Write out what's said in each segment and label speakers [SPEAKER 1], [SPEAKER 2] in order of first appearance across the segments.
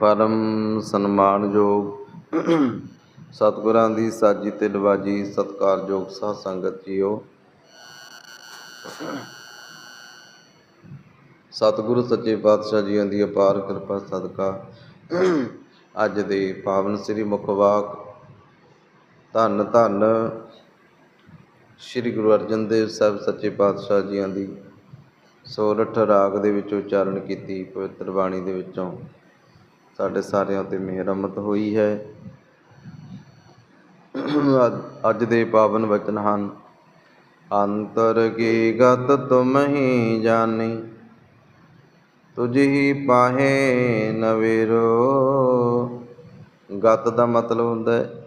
[SPEAKER 1] ਪਰਮ ਸਨਮਾਨਯੋਗ ਸਤਿਗੁਰਾਂ ਦੀ ਸਾਜੀ ਤੇ ਨਵਾਜੀ ਸਤਿਕਾਰਯੋਗ ਸਾਧ ਸੰਗਤ ਜੀਓ। ਸਤਿਗੁਰੂ ਸੱਚੇ ਪਾਤਸ਼ਾਹ ਜੀਆਂ ਦੀ ਅਪਾਰ ਕਿਰਪਾ ਸਦਕਾ। ਅੱਜ ਦੇ ਪਾਵਨ ਸ੍ਰੀ ਮੁਖਵਾਕ ਧੰਨ ਧੰਨ ਸ੍ਰੀ ਗੁਰੂ ਅਰਜਨ ਦੇਵ ਸਾਹਿਬ ਸੱਚੇ ਪਾਤਸ਼ਾਹ ਜੀਆਂ ਦੀ ਸੋਰਠ ਰਾਗ ਦੇ ਵਿੱਚ ਉਚਾਰਨ ਕੀਤੀ, ਪਵਿੱਤਰ ਬਾਣੀ ਦੇ ਵਿੱਚੋਂ। ਸਾਡੇ ਸਾਰਿਆਂ ਤੇ ਮਿਹਰਮਤ ਹੋਈ ਹੈ। ਅੱਜ- ਦੇ ਪਾਵਨ ਵਚਨ ਹਨ, ਅੰਤਰ ਕੀ ਗਤ ਤੁਮ ਹੀ ਜਾਣੀ, ਤੁਝ ਹੀ ਪਾਹੇ ਨਵੇਰੋ ਗਤ ਦਾ ਮਤਲਬ ਹੁੰਦਾ ਹੈ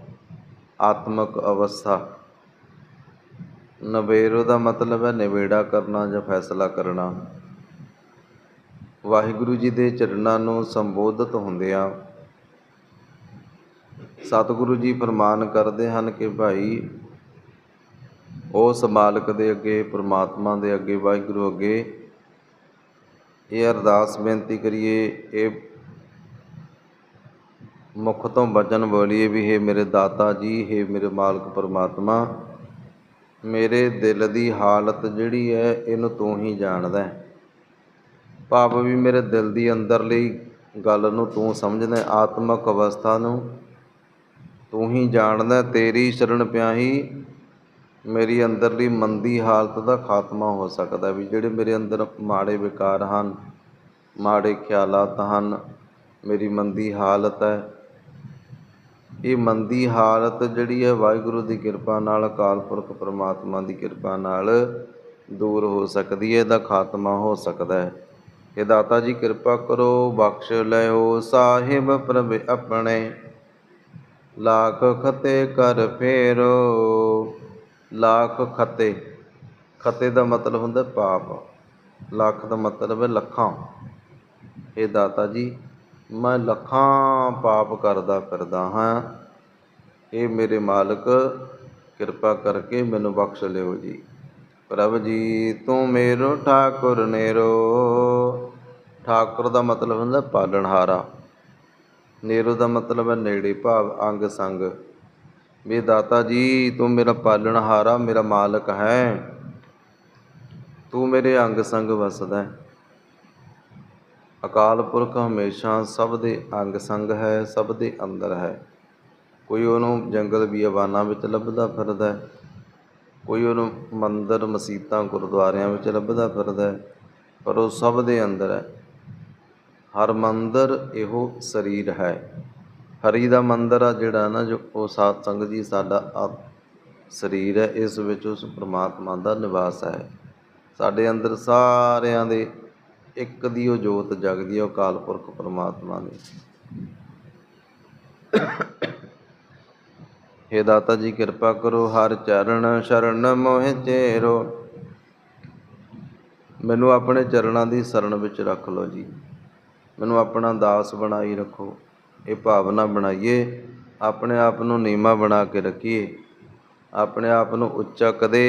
[SPEAKER 1] ਆਤਮਕ ਅਵਸਥਾ। ਨਵੇਰੋ ਦਾ ਮਤਲਬ ਹੈ ਨਿਬੇੜਾ ਕਰਨਾ ਜਾਂ ਫੈਸਲਾ ਕਰਨਾ। ਵਾਹਿਗੁਰੂ ਜੀ ਦੇ ਚਰਨਾਂ ਨੂੰ ਸੰਬੋਧਿਤ ਹੁੰਦਿਆਂ ਸਤਿਗੁਰੂ ਜੀ ਫਰਮਾਨ ਕਰਦੇ ਹਨ ਕਿ ਭਾਈ ਉਸ ਮਾਲਕ ਦੇ ਅੱਗੇ, ਪ੍ਰਮਾਤਮਾ ਦੇ ਅੱਗੇ, ਵਾਹਿਗੁਰੂ ਅੱਗੇ ਇਹ ਅਰਦਾਸ ਬੇਨਤੀ ਕਰੀਏ, ਇਹ ਮੁਖ ਤੋਂ ਬਚਨ ਬੋਲੀਏ ਵੀ ਹੈ ਮੇਰੇ ਦਾਤਾ ਜੀ, ਹੈ ਮੇਰੇ ਮਾਲਕ ਪਰਮਾਤਮਾ, ਮੇਰੇ ਦਿਲ ਦੀ ਹਾਲਤ ਜਿਹੜੀ ਹੈ, ਇਹਨੂੰ ਤੂੰ ਹੀ ਜਾਣਦਾ ਹੈ। ਭਾਵ ਵੀ ਮੇਰੇ ਦਿਲ ਦੀ ਅੰਦਰਲੀ ਗੱਲ ਨੂੰ ਤੂੰ ਸਮਝਦਾ ਹੈ, ਆਤਮਕ ਅਵਸਥਾ ਨੂੰ ਤੂੰ ਹੀ ਜਾਣਦਾ ਤੇਰੀ ਸ਼ਰਨ ਪਿਆਹੀ ਮੇਰੀ ਅੰਦਰਲੀ ਮੰਦੀ ਹਾਲਤ ਦਾ ਖਾਤਮਾ ਹੋ ਸਕਦਾ ਵੀ ਜਿਹੜੇ ਮੇਰੇ ਅੰਦਰ ਮਾੜੇ ਵਿਕਾਰ ਹਨ ਮਾੜੇ ਖਿਆਲਾਤ ਹਨ ਮੇਰੀ ਮੰਦੀ ਹਾਲਤ ਹੈ। ਇਹ ਮੰਦੀ ਹਾਲਤ ਜਿਹੜੀ ਹੈ ਵਾਹਿਗੁਰੂ ਦੀ ਕਿਰਪਾ ਨਾਲ ਅਕਾਲ ਪੁਰਖ ਪਰਮਾਤਮਾ ਦੀ ਕਿਰਪਾ ਨਾਲ ਦੂਰ ਹੋ ਸਕਦੀ ਹੈ ਇਹਦਾ ਖਾਤਮਾ ਹੋ ਸਕਦਾ ਹੈ। ਇਹ ਦਾਤਾ ਜੀ ਕਿਰਪਾ ਕਰੋ, ਬਖਸ਼ ਲਿਓ ਸਾਹਿਬ ਪ੍ਰਭ ਆਪਣੇ। ਲਾਖ ਖਤੇ ਕਰ ਫੇਰੋ, ਲੱਖ ਖਤੇ। ਖਤੇ ਦਾ ਮਤਲਬ ਹੁੰਦਾ ਪਾਪ। ਲੱਖ ਦਾ ਮਤਲਬ ਹੈ ਲੱਖਾਂ। ਇਹ ਦਾਤਾ ਜੀ, ਮੈਂ ਲੱਖਾਂ ਪਾਪ ਕਰਦਾ ਫਿਰਦਾ ਹਾਂ। ਇਹ ਮੇਰੇ ਮਾਲਕ, ਕਿਰਪਾ ਕਰਕੇ ਮੈਨੂੰ ਬਖਸ਼ ਲਿਓ ਜੀ। ਪ੍ਰਭ ਜੀ, ਤੂੰ ਮੇਰੋ ਠਾਕੁਰ ਨੇਰੋ। ਠਾਕੁਰ ਦਾ ਮਤਲਬ ਹੁੰਦਾ ਪਾਲਣਹਾਰਾ ਨੇਰੂ ਦਾ ਮਤਲਬ ਹੈ ਨੇੜੇ ਭਾਵ ਅੰਗ ਸੰਗ। ਵੀ ਦਾਤਾ ਜੀ, ਤੂੰ ਮੇਰਾ ਪਾਲਣਹਾਰਾ ਮੇਰਾ ਮਾਲਕ ਹੈ। ਤੂੰ ਮੇਰੇ ਅੰਗ ਸੰਗ ਵਸਦਾ ਹੈ। ਅਕਾਲ ਪੁਰਖ ਹਮੇਸ਼ਾ ਸਭ ਦੇ ਅੰਗ ਸੰਗ ਹੈ, ਸਭ ਦੇ ਅੰਦਰ ਹੈ। ਕੋਈ ਉਹਨੂੰ ਜੰਗਲ ਬੀਆਬਾਨਾਂ ਵਿੱਚ ਲੱਭਦਾ ਫਿਰਦਾ ਕੋਈ ਉਹਨੂੰ ਮੰਦਰ, ਮਸੀਤਾਂ, ਗੁਰਦੁਆਰਿਆਂ ਵਿੱਚ ਲੱਭਦਾ ਫਿਰਦਾ ਪਰ ਉਹ ਸਭ ਦੇ ਅੰਦਰ ਹੈ। ਹਰ ਮੰਦਰ ਇਹੋ ਸਰੀਰ ਹੈ। ਹਰੀ ਦਾ ਮੰਦਰ ਆ ਜਿਹੜਾ ਨਾ ਜੋ ਉਹ ਸਾਧ ਸੰਗਤ ਜੀ ਸਾਡਾ ਸਰੀਰ ਹੈ, ਇਸ ਵਿੱਚ ਉਸ ਪ੍ਰਮਾਤਮਾ ਦਾ ਨਿਵਾਸ ਹੈ। ਸਾਡੇ ਅੰਦਰ ਸਾਰਿਆਂ ਦੇ ਇੱਕ ਦੀ ਉਹ ਜੋਤ ਜਗਦੀ ਹੈ, ਉਹ ਕਾਲ ਪੁਰਖ ਪ੍ਰਮਾਤਮਾ ਦੀ। ਹੇ ਦਾਤਾ ਜੀ, ਕਿਰਪਾ ਕਰੋ, ਹਰ ਚਰਨ ਸ਼ਰਨ ਮੋਹਿ ਚੇਰੋ। ਮੈਨੂੰ ਆਪਣੇ ਚਰਨਾਂ ਦੀ ਸ਼ਰਨ ਵਿੱਚ ਰੱਖ ਲਓ ਜੀ। ਮੈਨੂੰ ਆਪਣਾ ਦਾਸ ਬਣਾਈ ਰੱਖੋ। ਇਹ ਭਾਵਨਾ ਬਣਾਈਏ। ਆਪਣੇ ਆਪ ਨੂੰ ਨੀਮਾ ਬਣਾ ਕੇ ਰੱਖੀਏ। ਆਪਣੇ ਆਪ ਨੂੰ ਉੱਚਾ ਕਦੇ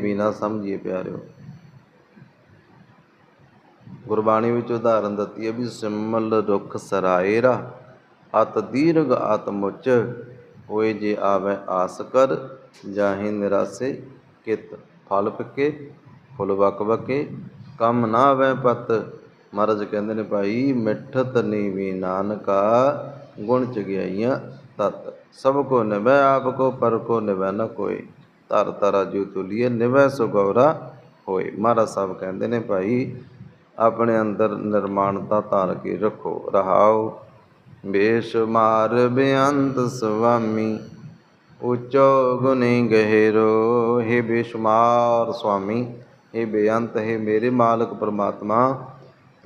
[SPEAKER 1] ਵੀ ਨਾ ਸਮਝੀਏ ਪਿਆਰਿਓ। ਗੁਰਬਾਣੀ ਵਿੱਚ ਉਦਾਹਰਨ ਦਿੱਤੀ ਹੈ ਵੀ ਸਿਮਲ ਰੁਖ ਸਰਾਏਰਾ ਅਤ ਦੀਰਘ ਆਤਮੁਚ ਹੋਏ ਜੇ ਆਵੇ ਆਸ ਕਰ, ਜਾਹੇ ਨਿਰਾਸੇ ਕਿਤ ਫਲ ਪਕੇ ਫੁੱਲ ਵਕ ਵਕੇ, ਕੰਮ ਨਾ ਆਵੇ ਪਤ ਮਹਾਰਾਜ ਕਹਿੰਦੇ ਨੇ ਭਾਈ, ਮਿੱਠਤ ਨੀਵੀ ਨਾਨਕਾ, ਗੁਣ ਚਗਿਆਈਆਂ ਤਤ। ਸਭ ਕੋ ਨਿਭੈ ਆਪ ਕੋ ਪਰ ਕੋ ਨਿਵੈ ਨ ਕੋਈ। ਧਰ ਤਰਾ ਜੋ ਤੁਲੀਏ ਨਿਭੈ ਸੋ ਗੌਰਾ ਹੋਏ। ਮਹਾਰਾਜ ਸਾਹਿਬ ਕਹਿੰਦੇ ਨੇ ਭਾਈ, ਆਪਣੇ ਅੰਦਰ ਨਿਰਮਾਣਤਾ ਧਾਰ ਕੇ ਰੱਖੋ, ਰਹਾਓ। ਬੇਸ਼ੁਮਾਰ ਬੇਅੰਤ ਸੁਆਮੀ ਉਚੋ ਗੁਨੀ ਗਹਿਰੋ। हे ਬੇਸ਼ੁਮਾਰ ਸੁਆਮੀ हे ਬੇਅੰਤ, ਹੈ ਮੇਰੇ ਮਾਲਕ ਪਰਮਾਤਮਾ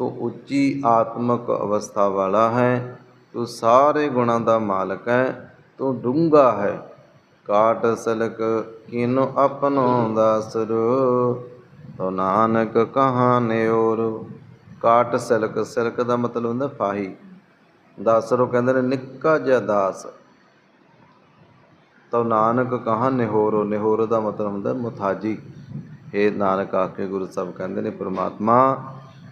[SPEAKER 1] ਤੂੰ ਉੱਚੀ ਆਤਮਕ ਅਵਸਥਾ ਵਾਲਾ ਹੈ, ਤੂੰ ਸਾਰੇ ਗੁਣਾਂ ਦਾ ਮਾਲਕ ਹੈ, ਤੂੰ ਡੂੰਘਾ ਹੈ। ਕਾਟ ਸਲਕ ਕਿਨੋ ਆਪਨੋ ਦਾਸਰੋ ਤੋ ਨਾਨਕ ਕਹਾਨੇ ਔਰ। ਕਾਟ ਸਲਕ ਸਲਕ ਦਾ ਮਤਲਬ ਹੁੰਦਾ ਫਾਹੀ। ਦਾਸਰੋ ਕਹਿੰਦੇ ਨੇ ਨਿੱਕਾ ਜਿਹਾ ਦਾਸ। ਤੋ ਨਾਨਕ ਕਹਾ ਨਿਹੋਰੋ, ਨਿਹੋਰ ਦਾ ਮਤਲਬ ਹੁੰਦਾ ਮੁਥਾਜੀ। ਇਹ ਨਾਨਕ ਆਖੇ ਗੁਰੂ ਸਾਹਿਬ ਕਹਿੰਦੇ ਨੇ, ਪ੍ਰਮਾਤਮਾ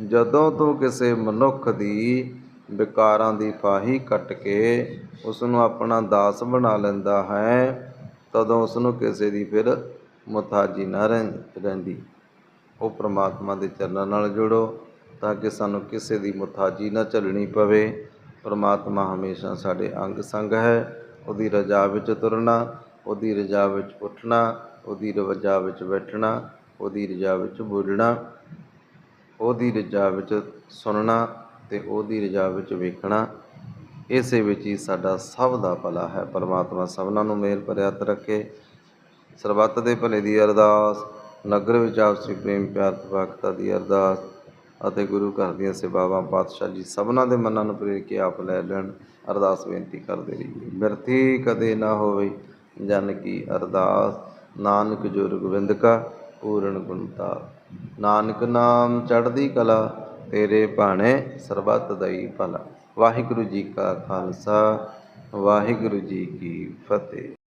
[SPEAKER 1] ਜਦੋਂ ਤੂੰ ਕਿਸੇ ਮਨੁੱਖ ਦੀ ਵਿਕਾਰਾਂ ਦੀ ਫਾਹੀ ਕੱਟ ਕੇ ਉਸ ਨੂੰ ਆਪਣਾ ਦਾਸ ਬਣਾ ਲੈਂਦਾ ਹੈ, ਤਦੋਂ ਉਸ ਨੂੰ ਕਿਸੇ ਦੀ ਫਿਰ ਮੁਤਾਜੀ ਨਾ ਰਹਿ- ਰਹਿੰਦੀ। ਉਹ ਪ੍ਰਮਾਤਮਾ ਦੇ ਚਰਨਾਂ ਨਾਲ ਜੁੜੋ ਤਾਂ ਕਿ ਸਾਨੂੰ ਕਿਸੇ ਦੀ ਮੁਤਾਜੀ ਨਾ ਝੱਲਣੀ ਪਵੇ। ਪ੍ਰਮਾਤਮਾ ਹਮੇਸ਼ਾ ਸਾਡੇ ਅੰਗ ਸੰਗ ਹੈ। ਉਹਦੀ ਰਜ਼ਾ ਵਿੱਚ ਤੁਰਨਾ, ਉਹਦੀ ਰਜ਼ਾ ਵਿੱਚ ਉੱਠਣਾ, ਉਹਦੀ ਰਜ਼ਾ ਵਿੱਚ ਬੈਠਣਾ, ਉਹਦੀ ਰਜ਼ਾ ਵਿੱਚ ਬੋਲਣਾ। ਉਹਦੀ ਰਜ਼ਾ ਵਿੱਚ ਸੁਣਨਾ ਤੇ ਉਹਦੀ ਰਜ਼ਾ ਵਿੱਚ ਵੇਖਣਾ, ਇਸੇ ਵਿੱਚ ਹੀ ਸਾਡਾ ਸਭ ਦਾ ਭਲਾ ਹੈ। ਪਰਮਾਤਮਾ ਸਭਨਾਂ ਨੂੰ ਮੇਲ ਭਰਿਆ ਰੱਖੇ। ਸਰਬੱਤ ਦੇ ਭਲੇ ਦੀ ਅਰਦਾਸ, ਨਗਰ ਵਿੱਚ ਆਪਸੀ ਪ੍ਰੇਮ ਪਿਆਰ ਤਵਾਕਤਾ ਦੀ ਅਰਦਾਸ ਅਤੇ ਗੁਰੂ ਘਰ ਦੀਆਂ ਸੇਵਾਵਾਂ ਪਾਤਸ਼ਾਹ ਜੀ ਸਭਨਾਂ ਦੇ ਮਨਾਂ ਨੂੰ ਪ੍ਰੇਰ ਕੇ ਆਪ ਲੈ ਲੈਣ, ਅਰਦਾਸ ਬੇਨਤੀ ਕਰਦੇ ਰਹੀਏ। ਬਿਰਥੀ ਕਦੇ ਨਾ ਹੋਵੇ ਜਨ ਕੀ ਅਰਦਾਸ। ਨਾਨਕ ਜੋ ਰਗਵਿੰਦ ਕਾ, ਪੂਰਨ ਗੁਣਤਾ ਨਾਨਕ ਨਾਮ ਚੜ੍ਹਦੀ ਕਲਾ, ਤੇਰੇ ਭਾਣੇ ਸਰਬੱਤ ਦਈ ਭਲਾ। ਵਾਹਿਗੁਰੂ ਜੀ ਕਾ ਖਾਲਸਾ, ਵਾਹਿਗੁਰੂ ਜੀ ਕੀ ਫਤਿਹ।